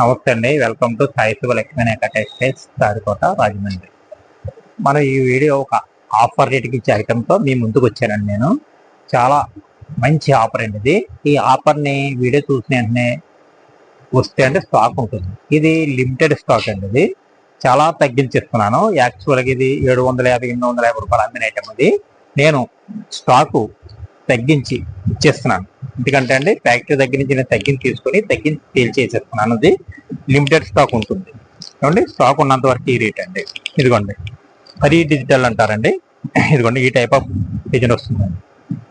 నమస్తే అండి. Welcome to Sai Shiva Lakshmi textiles Sarikota Rajahmundry. మనం ఈ వీడియో ఒక ఆఫర్ రేట్కి ఇచ్చే ఐటెంతో మీ ముందుకు వచ్చానండి నేను. చాలా మంచి ఆఫర్ అండి ఇది. ఈ ఆఫర్ని వీడియో చూసిన వెంటనే వస్తే అంటే స్టాక్ ఉంటుంది. ఇది లిమిటెడ్ స్టాక్ అండి ఇది. చాలా తగ్గించిస్తున్నాను. యాక్చువల్గా ఇది ఏడు వందల యాభై ఎనిమిది వందల యాభై రూపాయలు అందిన ఐటమ్ ఇది. నేను స్టాకు తగ్గించి ఇచ్చేస్తున్నాను. ఎందుకంటే అండి ఫ్యాక్టరీ దగ్గర నుంచి నేను తగ్గించి తీసుకొని తగ్గించి సేల్ చేసేస్తున్నాను అది లిమిటెడ్ స్టాక్ ఉంటుంది. ఏమండి? స్టాక్ ఉన్నంత వరకు ఈ రేట్ అండి. ఇదిగోండి. హరి డిజిటల్ అంటారండి. ఇదిగోండి ఈ టైప్ ఆఫ్ డిజైన్ వస్తుందండి.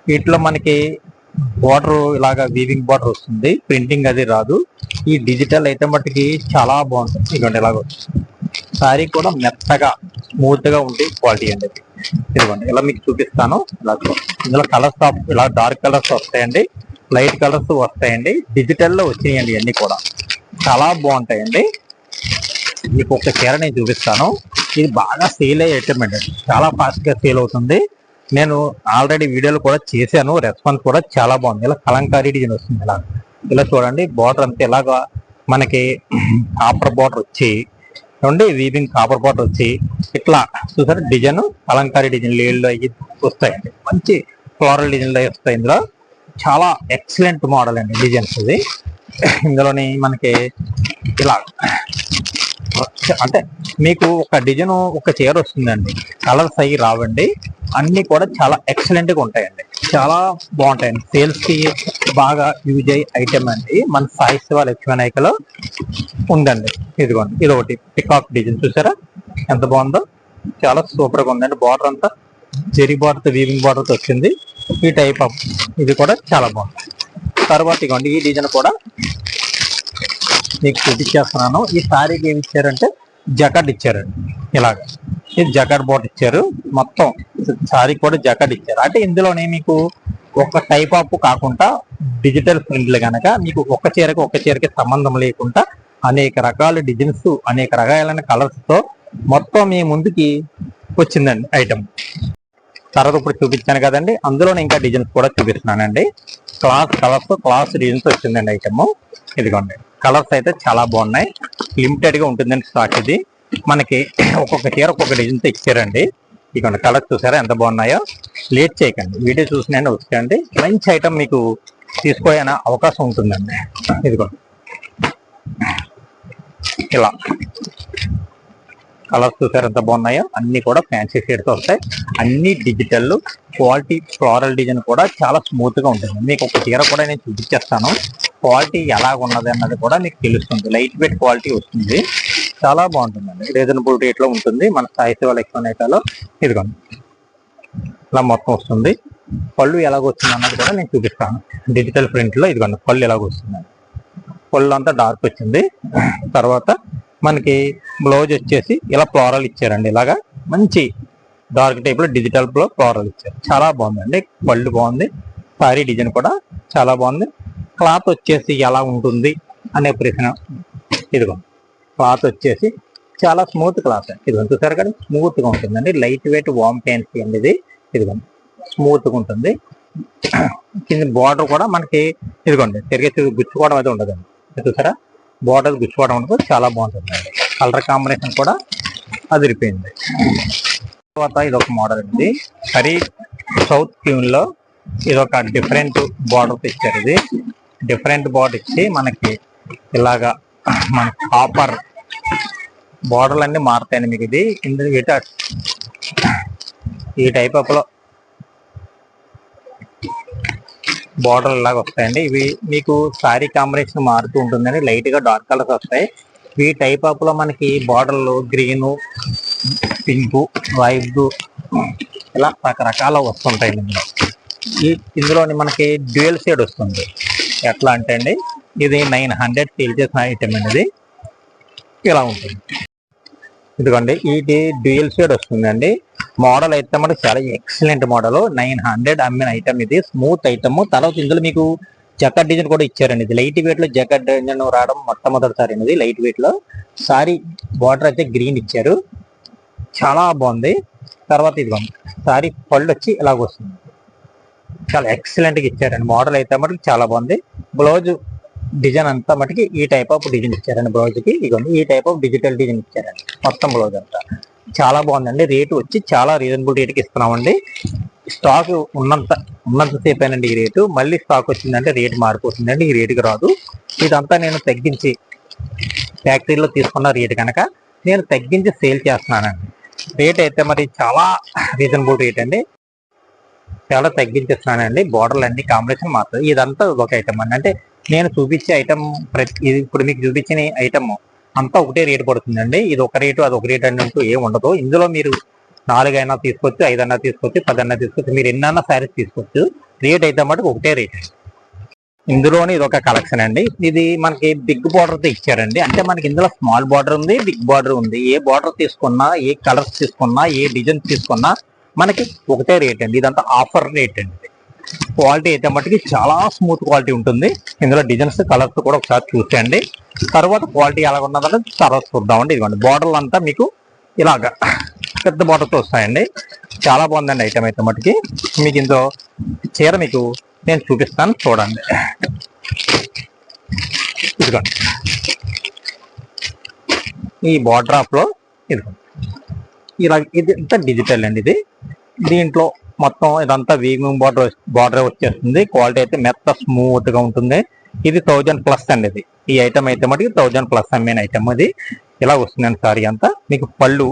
వీటిలో మనకి బార్డర్ ఇలాగా వీవింగ్ బార్డర్ వస్తుంది. ప్రింటింగ్ అది రాదు. ఈ డిజిటల్ అయితే మట్టుకి చాలా బాగుంటుంది. ఇదిగోండి ఇలాగ వస్తుంది. సారీ కూడా మెత్తగా స్మూత్గా ఉండే క్వాలిటీ అండి ఇదిగోండి ఇలా మీకు చూపిస్తాను. ఇలా ఇందులో కలర్స్ ఇలా డార్క్ కలర్స్ వస్తాయండి. లైట్ కలర్స్ వస్తాయండి. డిజిటల్లో వచ్చినాయండి ఇవన్నీ కూడా. చాలా బాగుంటాయండి. మీకు ఒక చీర నేను చూపిస్తాను. ఇది బాగా సేల్ అయ్యే ఐటమ్ అండి. చాలా ఫాస్ట్గా సేల్ అవుతుంది. నేను ఆల్రెడీ వీడియోలు కూడా చేశాను. రెస్పాన్స్ కూడా చాలా బాగుంది. ఇలా కలంకారీ డిజైన్ వస్తుంది. ఇలా ఇలా చూడండి. బార్డర్ అంతా ఇలాగా మనకి కాపర్ బార్డర్ వచ్చి చూడండి వీవింగ్ కాపర్ బార్డర్ వచ్చి ఇట్లా చూసారు? డిజైన్ కలంకారీ డిజైన్ లేళ్ళు అవి వస్తాయండి. మంచి ఫ్లోరల్ డిజైన్లు అవి వస్తాయి ఇందులో. చాలా ఎక్సలెంట్ మోడల్ అండి డిజైన్స్ ఇది. ఇందులోని మనకి ఇలా అంటే మీకు ఒక డిజైన్ ఒక చీర వస్తుందండి. కలర్స్ అవి రావండి. అన్నీ కూడా చాలా ఎక్సలెంట్గా ఉంటాయండి. చాలా బాగుంటాయండి. సేల్స్కి బాగా యూజ్ అయ్యే ఐటమ్ అండి. మన సాయి శివ లక్ష్మీ నాయకలో ఉందండి. ఇదిగోండి ఇది ఒకటి. పికాక్ డిజైన్ చూసారా? ఎంత బాగుందో. చాలా సూపర్గా ఉందండి. బార్డర్ అంతా జెరీ బార్డర్తో వీవింగ్ బార్డర్తో వచ్చింది. ఈ టైప్ ఆఫ్ ఇది కూడా చాలా బాగుంది. తర్వాత ఇదిగోండి ఈ డిజైన్ కూడా మీకు చూపించేస్తున్నాను. ఈ సారీకి ఏమి ఇచ్చారంటే జకట్ ఇచ్చారండి. ఇలాగ. ఇది జకట్ బోట్ ఇచ్చారు. మొత్తం సారీ కూడా జకట్ ఇచ్చారు. అంటే ఇందులోనే మీకు ఒక టైప్ ఆఫ్ కాకుండా డిజిటల్ ప్రింట్లు కనుక మీకు ఒక చీరకి ఒక చీరకి సంబంధం లేకుండా అనేక రకాల డిజైన్స్ అనేక రకాలైన కలర్స్తో మొత్తం మీ ముందుకి వచ్చిందండి ఐటమ్ తర్వాత ఇప్పుడు చూపించాను కదండి. అందులోనే ఇంకా డిజైన్స్ కూడా చూపిస్తున్నానండి. క్లాస్ కలర్స్ క్లాస్ డిజైన్స్ వచ్చిందండి ఐటమ్. ఇదిగోండి. కలర్స్ అయితే చాలా బాగున్నాయి. లిమిటెడ్గా ఉంటుందండి స్టాక్ ఇది. మనకి ఒక్కొక్క చీర ఒక్కొక్క డిజైన్స్ ఇచ్చారండి. ఇదిగోండి కలర్స్ చూసారా? ఎంత బాగున్నాయో? లేట్ చేయకండి. వీడియో చూసినా వచ్చేయండి మంచి ఐటమ్ మీకు తీసుకోయే అవకాశం ఉంటుందండి. ఇదిగోండి. ఇలా. కలర్స్ చూసారు ఎంత బాగున్నాయో? అన్ని కూడా ఫ్యాన్సీ షేడ్స్ వస్తాయి. అన్ని డిజిటల్ క్వాలిటీ ఫ్లోరల్ డిజైన్ కూడా చాలా స్మూత్గా ఉంటుంది. మీకు ఒక చీర కూడా నేను చూపించేస్తాను. క్వాలిటీ ఎలా ఉన్నది అన్నది కూడా మీకు తెలుస్తుంది. లైట్ వెయిట్ క్వాలిటీ వస్తుంది. చాలా బాగుంటుందండి. రీజనబుల్ రేట్లో ఉంటుంది. మన సాయి శివ లక్ష్మణేటలో ఇదిగోండి. ఇలా మొత్తం వస్తుంది. పళ్ళు ఎలాగొస్తుంది అన్నది కూడా నేను చూపిస్తాను. డిజిటల్ ప్రింట్లో ఇదిగోండి. పళ్ళు ఎలాగ పళ్ళు అంతా డార్క్ వచ్చింది. తర్వాత మనకి బ్లౌజ్ వచ్చేసి ఇలా ఫ్లోరల్ ఇచ్చారండి. ఇలాగా మంచి డార్క్ టైప్లో డిజిటల్లో ఫ్లోరల్ ఇచ్చారు. చాలా బాగుందండి. పళ్ళు బాగుంది. సారీ డిజైన్ కూడా చాలా బాగుంది. క్లాత్ వచ్చేసి ఎలా ఉంటుంది అనే ప్రశ్న. ఇదిగో క్లాత్ వచ్చేసి చాలా స్మూత్ క్లాత్. ఇది చూసారు కదా? స్మూత్గా ఉంటుందండి. లైట్ వెయిట్ వామ్ ఫ్యాన్సీ అండి ఇది. ఇదిగోండి స్మూత్గా ఉంటుంది. కింద బార్డర్ కూడా మనకి ఇదిగోండి. తిరిగే గుచ్చుకోవడం అయితే ఉండదండి. చూసారా? బోర్డర్ గుచ్చుకోవడం ఉండదు చాలా బాగుంటుంది. అండి కలర్ కాంబినేషన్ కూడా అదిరిపోయింది. తర్వాత ఇది ఒక మోడల్ అండి. హరీ సౌత్ క్యూన్లో ఇది ఒక డిఫరెంట్ బార్డర్ ఇచ్చారు ఇది. డిఫరెంట్ బార్డర్ ఇచ్చి మనకి ఇలాగా మన కాపర్ బార్డర్లు అన్నీ మారుతాయండి మీకు ఇది. ఇందులో ఈ టైప్ అప్లో లో బార్డర్ లాగా వస్తాయండి. ఇవి మీకు సారీ కాంబినేషన్ మారుతూ ఉంటుందండి. లైట్గా డార్క్ కలర్స్ వస్తాయి. ఈ టైప్ ఆఫ్లో మనకి బార్డర్లు గ్రీన్ పింక్ వైట్ ఇలా రకరకాల వస్తుంటాయి ఈ ఇందులోని మనకి డ్యూయల్ షేడ్ వస్తుంది. ఎట్లా అంటే అండి ఇది నైన్ హండ్రెడ్ సేల్ చేసిన ఐటమ్ అనేది ఇలా ఉంటుంది. ఇదిగోండి ఇది డ్యూయల్ షేడ్ వస్తుందండి. మోడల్ అయితే మనకి చాలా ఎక్సలెంట్ మోడల్. నైన్ హండ్రెడ్ అమ్మిన ఐటమ్ ఇది. Smooth item. తర్వాత ఇందులో మీకు జకట్ డిజైన్ కూడా ఇచ్చారండి ఇది. లైట్ వెయిట్లో జకట్ డిజైన్ రావడం మొట్టమొదటిసారి అనేది లైట్ వెయిట్లో. సారీ బార్డర్ అయితే గ్రీన్ ఇచ్చారు. చాలా బాగుంది. తర్వాత ఇదిగోండి సారీ పళ్ళు వచ్చి ఇలాగ వస్తుంది. చాలా ఎక్సలెంట్గా ఇచ్చారండి. మోడల్ అయితే మటుకు చాలా బాగుంది. బ్లౌజ్ డిజైన్ అంతా మటుకి ఈ టైప్ ఆఫ్ డిజైన్ ఇచ్చారండి బ్లౌజ్కి ఇదిగోండి ఈ టైప్ ఆఫ్ డిజిటల్ డిజైన్ ఇచ్చారండి. మొత్తం బ్లౌజ్ అంతా చాలా బాగుందండి. రేటు వచ్చి చాలా రీజనబుల్ రేట్కి ఇస్తున్నామండి. స్టాక్ ఉన్నంత ఉన్నంత అయినండి ఈ రేటు. మళ్ళీ స్టాక్ వచ్చిందంటే రేటు మారిపోతుందండి. ఈ రేటుకి రాదు. ఇదంతా నేను తగ్గించి ఫ్యాక్టరీలో తీసుకున్న రేటు కనుక నేను తగ్గించి సేల్ చేస్తున్నానండి. రేట్ అయితే మరి చాలా రీజనబుల్ రేట్ అండి. చాలా తగ్గించేస్తున్నానండి. బోర్డర్లు అన్ని కాంబినేషన్ మాత్రం ఇదంతా ఒక ఐటమ్ అండి. అంటే నేను చూపించే ఐటమ్ ప్రతి ఇది ఇప్పుడు మీకు చూపించిన ఐటమ్ అంతా ఒకటే రేటు పడుతుందండి. ఇది ఒక రేటు అది ఒక రేటు అన్నట్టు ఏం ఉండదు. ఇందులో మీరు నాలుగైనా తీసుకోవచ్చు ఐదన్నా తీసుకోవచ్చు పదన్నా తీసుకోవచ్చు మీరు ఎన్నన్నా శారీస్ తీసుకోవచ్చు. రేట్ అయితే మటుకు ఒకటే రేట్. అండి ఇందులోని ఇది ఒక కలెక్షన్ అండి. ఇది మనకి బిగ్ బార్డర్తో ఇచ్చారండి. అంటే మనకి ఇందులో స్మాల్ బార్డర్ ఉంది బిగ్ బార్డర్ ఉంది. ఏ బార్డర్ తీసుకున్నా ఏ కలర్స్ తీసుకున్నా ఏ డిజైన్స్ తీసుకున్నా మనకి ఒకటే రేట్ అండి. ఇదంతా ఆఫర్ రేట్ అండి. క్వాలిటీ అయితే మట్టుకి చాలా స్మూత్ క్వాలిటీ ఉంటుంది. ఇందులో డిజైన్స్ కలర్స్ కూడా ఒకసారి చూసేయండి. తర్వాత క్వాలిటీ ఎలా ఉన్నదంటే తర్వాత చూద్దామండి. ఇదిగోండి బార్డర్లు అంతా మీకు ఇలాగా పెద్ద బార్డర్తో వస్తాయండి. చాలా బాగుందండి ఐటమ్ అయితే మటుకి. మీకు ఇందులో చీర మీకు నేను చూపిస్తాను చూడండి. ఇదిగోండి. ఈ బార్డర్ ఆఫ్లో ఇదిగోండి. ఇలా ఇది ఇంత డిజిటల్ అండి ఇది. దీంట్లో మొత్తం ఇదంతా వీవింగ్ బార్డర్ బార్డర్ వచ్చేస్తుంది. క్వాలిటీ అయితే మెత్త స్మూత్గా ఉంటుంది. ఇది థౌజండ్ ప్లస్ అండి ఇది. ఈ ఐటమ్ అయితే మటుకు థౌజండ్ ప్లస్ అమ్మిన ఐటమ్ ఇది. ఇలా వస్తుందండి సారీ అంతా. మీకు పళ్ళు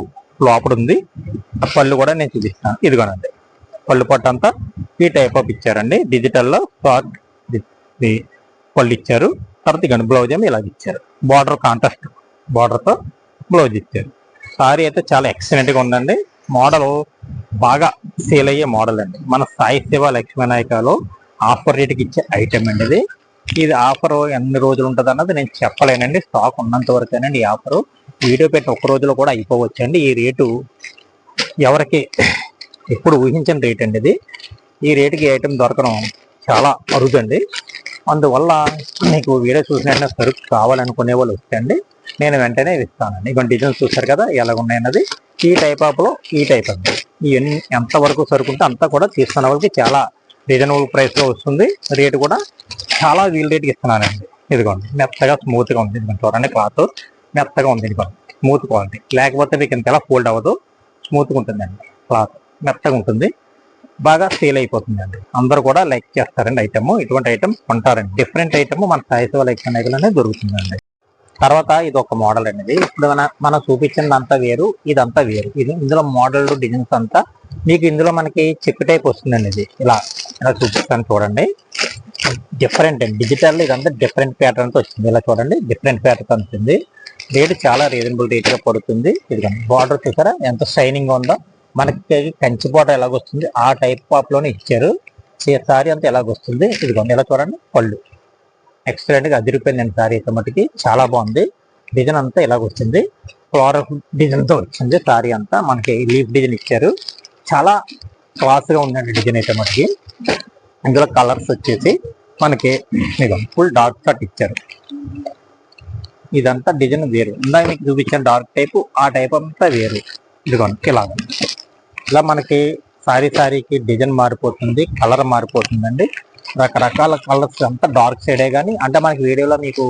లోపల ఉంది. ఆ పళ్ళు కూడా నేను చూపిస్తాను. ఇదిగోనండి. పళ్ళు పట్టు అంతా ఈ టైప్ ఆఫ్ ఇచ్చారండి. డిజిటల్లో షార్ట్ పళ్ళు ఇచ్చారు. తర్వాత ఇక బ్లౌజ్ ఏమో ఇలాగ ఇచ్చారు. బార్డర్ కాంట్రాస్ట్ బార్డర్తో బ్లౌజ్ ఇచ్చారు. సారీ అయితే చాలా ఎక్సలెంట్గా ఉందండి. మోడల్ బాగా సేల్ అయ్యే మోడల్ అండి. మన సాయి శివ లక్ష్మీనాయకలో ఆఫర్ రేట్కి ఇచ్చే ఐటమ్ అండి ఇది. ఇది ఆఫర్ ఎన్ని రోజులు ఉంటుంది అన్నది నేను చెప్పలేనండి. స్టాక్ ఉన్నంత వరకేనండి ఈ ఆఫర్. వీడియో పెట్టి ఒక రోజులో కూడా అయిపోవచ్చండి. ఈ రేటు ఎవరికి ఎప్పుడు ఊహించిన రేట్ అండి ఇది. ఈ రేటుకి ఐటమ్ దొరకడం చాలా అరుదండి. అందువల్ల మీకు వీడియో చూసిన సరుకు కావాలనుకునే వాళ్ళు వస్తాయండి నేను వెంటనే ఇస్తానండి. ఇటువంటి డిజైన్స్ చూస్తారు కదా ఎలా ఉన్నాయన్నది E ఈ టైప్ ఆఫ్లో ఈ టైప్ అండి. ఇవన్నీ ఎంత వరకు సరుకుంటే అంతా కూడా తీసుకున్న వాళ్ళకి చాలా రీజనబుల్ ప్రైస్లో వస్తుంది. రేటు కూడా చాలా వీల్ రేట్కి ఇస్తున్నానండి. ఇదిగోండి మెత్తగా స్మూత్గా ఉంది. ఇదిగోండి చూడండి క్లాత్ మెత్తగా ఉంది ఇదిగోండి. స్మూత్ క్వాలిటీ లేకపోతే మీకు ఇంతలా ఫోల్డ్ అవ్వదు. స్మూత్గా ఉంటుందండి క్లాత్ మెత్తగా ఉంటుంది. బాగా సేల్ అయిపోతుందండి. అందరూ కూడా లైక్ చేస్తారండి ఐటమ్ ఇటువంటి ఐటమ్ కొంటారండి. డిఫరెంట్ ఐటమ్ మన సాయిశివ లైక్ అనేది దొరుకుతుందండి. తర్వాత ఇది ఒక మోడల్ అనేది ఇప్పుడు మన మనం చూపించిందంతా వేరు ఇదంతా వేరు. ఇది ఇందులో మోడల్ డిజైన్స్ అంతా. మీకు ఇందులో మనకి చెక్ టైప్ వస్తుందండి ఇది. ఇలా ఇలా చూపిస్తాను చూడండి. డిఫరెంట్ అండి. డిజిటల్ ఇదంతా డిఫరెంట్ ప్యాటర్న్తో వచ్చింది ఇలా చూడండి. డిఫరెంట్ ప్యాటర్న్ వచ్చింది రేట్ చాలా రీజనబుల్ రేట్గా పడుతుంది. ఇది బార్డర్ చూసారా? ఎంత షైనింగ్ ఉందో. మనకి కంచి బార్డర్ ఎలాగొస్తుంది? ఆ టైప్ ఆఫ్లోనే ఇచ్చారు. సారీ అంతా ఎలాగొస్తుంది? ఇదిగోండి. ఇలా చూడండి. పళ్ళు. ఎక్సలెంట్గా అదిరిపోయిందండి సారీ అయితే మటుకి. చాలా బాగుంది. డిజైన్ అంతా ఇలాగ వచ్చింది. ఫ్లోరల్ డిజైన్తో వచ్చింది. సారీ అంతా మనకి లీఫ్ డిజైన్ ఇచ్చారు. చాలా క్లాస్గా ఉందండి డిజైన్ అయితే మటుకి. ఇందులో కలర్స్ వచ్చేసి మనకి ఫుల్ డార్క్ కట్ ఇచ్చారు. ఇదంతా డిజైన్ వేరు. ఇందాక మీకు చూపించిన డార్క్ టైపు ఆ టైప్ అంతా వేరు. ఇదిగోండి ఇలాగ. ఇలా మనకి సారీ సారీకి డిజైన్ మారిపోతుంది కలర్ మారిపోతుందండి. రకరకాల కలర్స్ అంతా డార్క్ సైడే కానీ అంటే మనకి వీడియోలో మీకు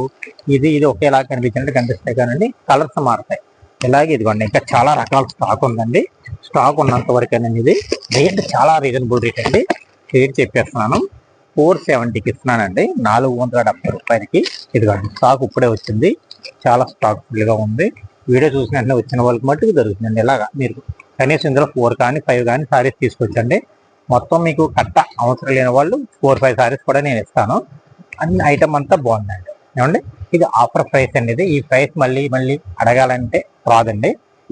ఇది ఇది ఒకేలా కనిపించినట్టు కనిపిస్తాయి కానీ కలర్స్ మారుతాయి. ఇలాగే ఇదిగోండి ఇంకా చాలా రకాల స్టాక్ ఉందండి. స్టాక్ ఉన్నంత వరకేనండి ఇది. రేట్ చాలా రీజనబుల్ రేట్ అండి. రేట్ చెప్పేస్తున్నాను. ఫోర్ సెవెంటీకి ఇస్తున్నానండి. నాలుగు వందల డెబ్బై రూపాయలకి ఇదిగోండి స్టాక్ ఇప్పుడే వచ్చింది. చాలా స్టాక్ ఫుల్గా ఉంది. వీడియో చూసిన వచ్చిన వాళ్ళకి మట్టుకు దొరుకుతుందండి ఇలాగా మీరు కనీసం ఇందులో ఫోర్ కానీ ఫైవ్ కానీ సారీస్ తీసుకొచ్చండి. మొత్తం మీకు కట్ట అవసరం లేని వాళ్ళు ఫోర్ ఫైవ్ సారీస్ కూడా నేను ఇస్తాను. అన్ని ఐటమ్ అంతా బాగుందండి. ఏమండి? ఇది ఆఫర్ ప్రైస్ అండి ఇది. ఈ ప్రైస్ మళ్ళీ మళ్ళీ అడగాలంటే రాదండి.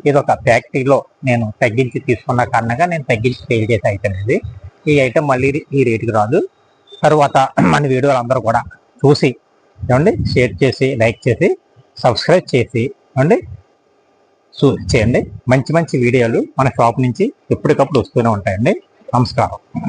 ఇది ఒక ఫ్యాక్టరీలో నేను తగ్గించి తీసుకున్న కారణంగా నేను తగ్గించి సేల్ చేసే ఐటమ్ ఇది. ఈ ఐటమ్ మళ్ళీ ఈ రేటుకి రాదు. తర్వాత మన వీడియోలు అందరూ కూడా చూసి ఏమండి? షేర్ చేసి లైక్ చేసి సబ్స్క్రైబ్ చేసి ఏమండి? చేయండి. మంచి మంచి వీడియోలు మన షాప్ నుంచి ఎప్పటికప్పుడు వస్తూనే ఉంటాయండి. നമസ്കാരം